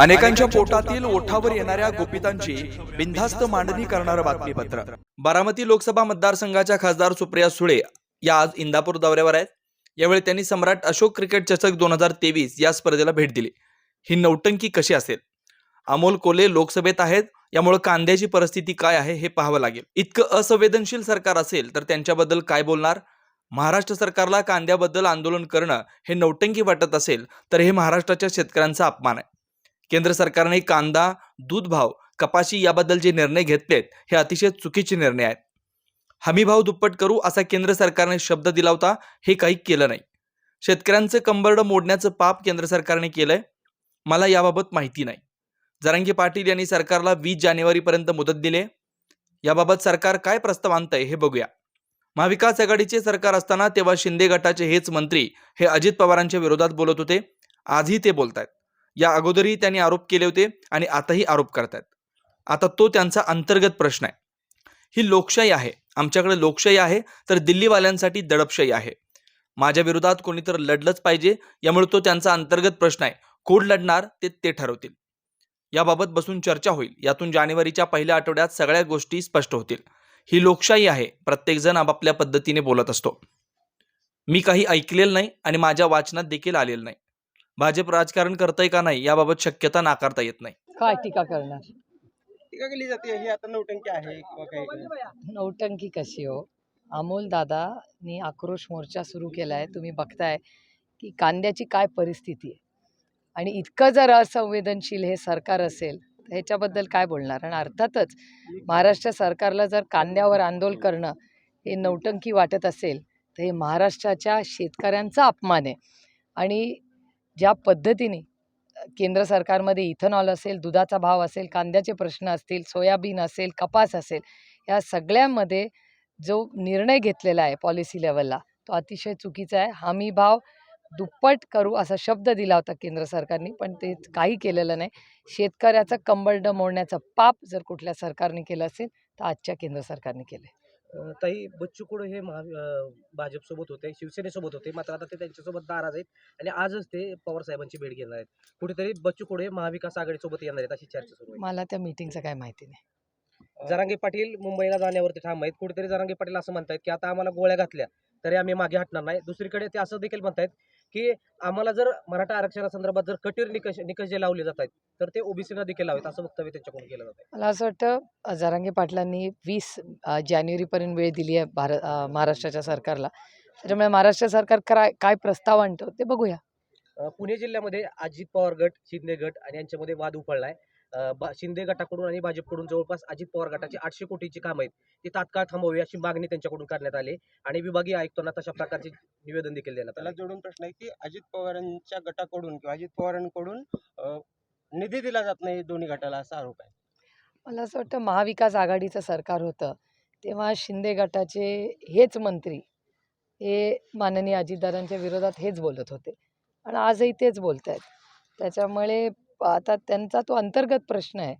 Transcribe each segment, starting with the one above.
अनेकांच्या पोटातील ओठावर येणाऱ्या गोपितांची बिनधास्त मांडणी करणारं बातमीपत्र. बारामती लोकसभा मतदारसंघाच्या खासदार सुप्रिया सुळे या आज इंदापूर दौऱ्यावर आहेत. यावेळी त्यांनी सम्राट अशोक क्रिकेट चषक दोन हजार तेवीस या स्पर्धेला भेट दिली. ही नौटंकी कशी असेल? अमोल कोले लोकसभेत आहेत. यामुळे कांद्याची परिस्थिती काय आहे हे पाहावं लागेल. इतकं असंवेदनशील सरकार असेल तर त्यांच्याबद्दल काय बोलणार? महाराष्ट्र सरकारला कांद्याबद्दल आंदोलन करणं हे नौटंकी वाटत असेल तर हे महाराष्ट्राच्या शेतकऱ्यांचा अपमान आहे. केंद्र सरकारने कांदा दूध भाव कपाशी याबद्दल जे निर्णय घेतलेत हे अतिशय चुकीचे निर्णय आहेत. हमी भाव दुप्पट करू असा केंद्र सरकारने शब्द दिला होता हे काही केलं नाही. शेतकऱ्यांचं कंबरडं मोडण्याचं पाप केंद्र सरकारने केलंय मला याबाबत माहिती नाही. जरांगी पाटील यांनी सरकारला वीस जानेवारीपर्यंत मुदत दिली याबाबत सरकार काय प्रस्ताव आणतंय हे बघूया. महाविकास आघाडीचे सरकार असताना तेव्हा शिंदे गटाचे हेच मंत्री हे अजित पवारांच्या विरोधात बोलत होते आजही ते बोलतायत. या अगोदरही त्यांनी आरोप केले होते आणि आताही आरोप करतायत. आता तो त्यांचा अंतर्गत प्रश्न आहे. ही लोकशाही आहे. आमच्याकडे लोकशाही आहे तर दिल्लीवाल्यांसाठी दडपशाही आहे. माझ्या विरोधात कोणी तर लढलंच पाहिजे यामुळे तो त्यांचा अंतर्गत प्रश्न आहे. कोण लढणार ते ते ठरवतील. याबाबत बसून चर्चा होईल. यातून जानेवारीच्या पहिल्या आठवड्यात सगळ्या गोष्टी स्पष्ट होतील. ही लोकशाही आहे. प्रत्येकजण आपापल्या पद्धतीने बोलत असतो. मी काही ऐकलेलं नाही आणि माझ्या वाचनात देखील आलेलं नाही. भाजप राजकारण करतंय का नाही याबाबत शक्यता नाकारता येत नाही. काय टीका करणार? टीका केली जाते ही आता नौटंकी आहे किंवा काही नौटंकी कशी हो? अमोल दादानी आक्रोश मोर्चा सुरू केला आहे तुम्ही बघताय की कांद्याची काय परिस्थिती आहे? आणि इतकं जर असंवेदनशील हे सरकार असेल तर ह्याच्याबद्दल काय बोलणार? आणि अर्थातच महाराष्ट्र सरकारला जर कांद्यावर आंदोलन करणं हे नौटंकी वाटत असेल तर हे महाराष्ट्राच्या शेतकऱ्यांचा अपमान आहे. आणि ज्या पद्धतीने केंद्र सरकारमध्ये इथेनॉल असेल दुधाचा भाव असेल कांद्याचे प्रश्न असतील सोयाबीन असेल कपास असेल या सगळ्यामध्ये जो निर्णय घेतलेला आहे पॉलिसी लेवलला तो अतिशय चुकीचा आहे. हमी भाव दुप्पट करू असा शब्द दिला होता केंद्र सरकारने पण ते काही केलेलं नाही. शेतकऱ्याचं कंबरडं मोडण्याचं पाप जर कुठल्या सरकारने केलं असेल तर आजच्या केंद्र सरकारने केलं आहे ताई बच्चू कडू हे महा भाजपसोबत होते शिवसेनेसोबत होते. मात्र आता ते त्यांच्यासोबत नाराज आहेत आणि आजच ते पवार साहेबांची भेट घेणार आहेत. कुठेतरी बच्चू कडू हे महाविकास आघाडीसोबत येणार आहेत अशी चर्चा सुरू आहे. मला त्या मीटिंगचं काय माहिती नाही. जरांगे पाटील मुंबईला जाण्यावरती ठाम आहेत. कुठेतरी जरांगे पाटील असं म्हणतायत की आता आम्हाला गोळ्या घातल्या तरी आम्ही मागे हटणार नाही. दुसरीकडे ते असं देखील म्हणतायत की आम्हाला जर मराठा आरक्षणासंदर्भात जर कठीण निकष निकष जे लावले जात आहेत तर ते ओबीसीना देखील लावावेत असं वक्तव्य त्यांच्याकडून केलं जात आहे. मला असं वाटतं जरांगे पाटलांनी वीस जानेवारीपर्यंत वेळ दिली आहे भार अ, महाराष्ट्राच्या सरकारला. त्याच्यामुळे महाराष्ट्र सरकार काय काय प्रस्ताव आणतो ते बघूया. पुणे जिल्ह्यामध्ये अजित पवार गट शिंदे गट आणि यांच्यामध्ये वाद उफळलाय अ, बा- शिंदे गटाकडून आणि भाजपकडून जवळपास अजित पवार गटाची आठशे कोटीची काम आहेत. ती तात्काळ थांबवावी अशी मागणी त्यांच्याकडून करण्यात आली आणि विभागीय आयुक्तांना तशा प्रकारचे निवेदन देखील देण्यात त्याला आलं जोडून प्रश्न आहे की अजित पवारांच्या गटाकडून किंवा अजित पवारांकडून अ, निधी दिला जात नाही दोन्ही गटाला असा आरोप आहे. मला असं वाटतं महाविकास आघाडीचं सरकार होतं तेव्हा शिंदे गटाचे हेच मंत्री हे माननीय अजितदादांच्या विरोधात हेच बोलत होते. आणि आजही तेच बोलत आहेत त्याच्यामुळे आता त्यांचा तो अंतर्गत प्रश्न आहे.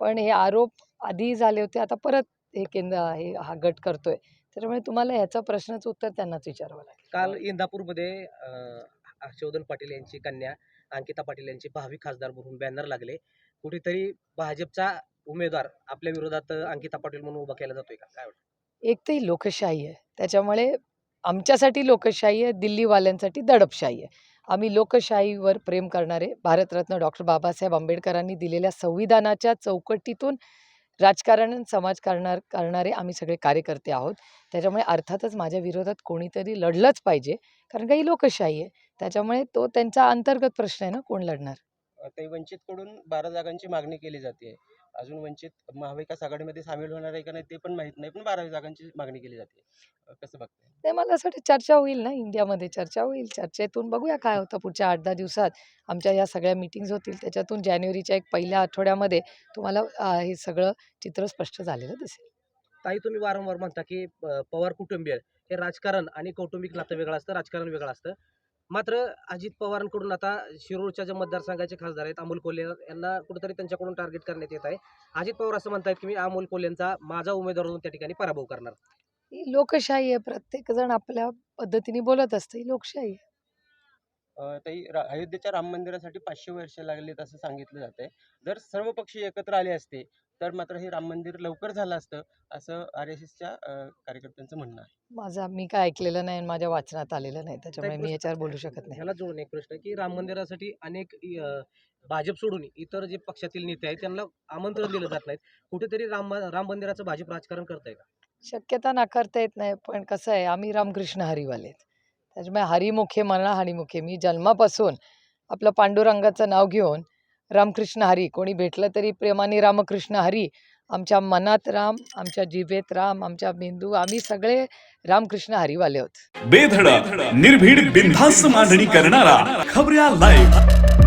पण हे आरोप आधी झाले होते आता परत हे केंद्र हे हा गट करतोय. त्याच्यामुळे तुम्हाला ह्याचा प्रश्नाचं उत्तर त्यांनाच विचारावं लागेल. काल इंदापूरमध्ये हर्षवर्धन पाटील यांची कन्या अंकिता पाटील यांचे भावी खासदार म्हणून बॅनर लागले. कुठेतरी भाजपचा उमेदवार आपल्या विरोधात अंकिता पाटील म्हणून उभा केला जातोय का? काय वाटतं? एक तर ही लोकशाही आहे. त्याच्यामुळे आमच्यासाठी लोकशाही आहे दिल्लीवाल्यांसाठी दडपशाही आहे. आम्ही लोकशाहीवर प्रेम करणारे भारतरत्न डॉक्टर बाबासाहेब आंबेडकरांनी दिलेल्या संविधानाच्या चौकटीतून राजकारण समाज करणार करणारे आम्ही सगळे कार्यकर्ते आहोत. त्याच्यामुळे अर्थातच माझ्या विरोधात कोणीतरी लढलंच पाहिजे कारण काही लोकशाही आहे. त्याच्यामुळे तो त्यांचा अंतर्गत प्रश्न आहे ना कोण लढणार? ते वंचितकडून बारा जागांची मागणी केली जाते. अजून वंचित महाविकास आघाडीमध्ये सामील होणार आहे का नाही ते पण माहीत नाही पण बारा जागांची मागणी केली जाते. अ, कसं बघताय? ते मला असं वाटतं चर्चा होईल ना इंडियामध्ये चर्चा होईल. चर्चेतून बघूया काय होतं पुढच्या आठ दहा दिवसात. आमच्या या सगळ्या मीटिंग्स होतील त्याच्यातून जानेवारीच्या एक पहिल्या आठवड्यामध्ये तुम्हाला अ, हे सगळं चित्र स्पष्ट झालेलं दिसेल. ताई तुम्ही वारंवार म्हणता की अ, पवार कुटुंबीय. हे राजकारण आणि कौटुंबिक नातं वेगळं असतं राजकारण वेगळं असतं. मात्र अजित पवारांकडून आता शिरूरच्या ज्या मतदारसंघाचे खासदार आहेत अमोल कोल्हे यांना कुठेतरी त्यांच्याकडून टार्गेट करण्यात येत आहे. अजित पवार असं म्हणतात की मी अमोल कोल्हेंचा माझा उमेदवार म्हणून त्या ठिकाणी पराभव करणार. ही लोकशाही आहे. प्रत्येक जण आपल्या पद्धतीने बोलत असते. लोकशाही आहे. रा- अयोध्येच्या राम मंदिरासाठी पाचशे वर्ष लागलीत असं सांगितलं जात आहे जर सर्व पक्षी एकत्र आले असते तर मात्र हे राम मंदिर लवकर झालं असतं असं आर एस एसच्या कार्यकर्त्यांचं म्हणणं आहे. माझा मी काय ऐकलेलं नाही आणि माझ्या वाचनात आलेलं नाही त्याच्यामुळे मी याच्यावर बोलू शकत नाही. ह्याला जोडून एक प्रश्न की राम मंदिरासाठी अनेक अं, भाजप सोडून इतर जे पक्षातील नेते आहेत त्यांना आमंत्रण दिलं जात नाहीत. कुठेतरी राम राम मंदिराचं भाजप राजकारण करताय का? शक्यता नाकारता येत नाही पण कसं आहे आम्ही रामकृष्ण हरीवाले आहेत. त्याच्यामुळे हरिमुखे म्हणा हरिमुखे. मी जन्मापासून आपलं पांडुरंगाचं नाव घेऊन रामकृष्ण हरी कोणी भेटलं तरी प्रेमाने रामकृष्ण हरी आमच्या मनात राम आमच्या जिभेत राम आमच्या मेंदू आम्ही सगळे रामकृष्ण हरीवाले आहोत. बेधडक निर्भीड बिनधास्त मांडणी करणारा खबऱ्या लाईव्ह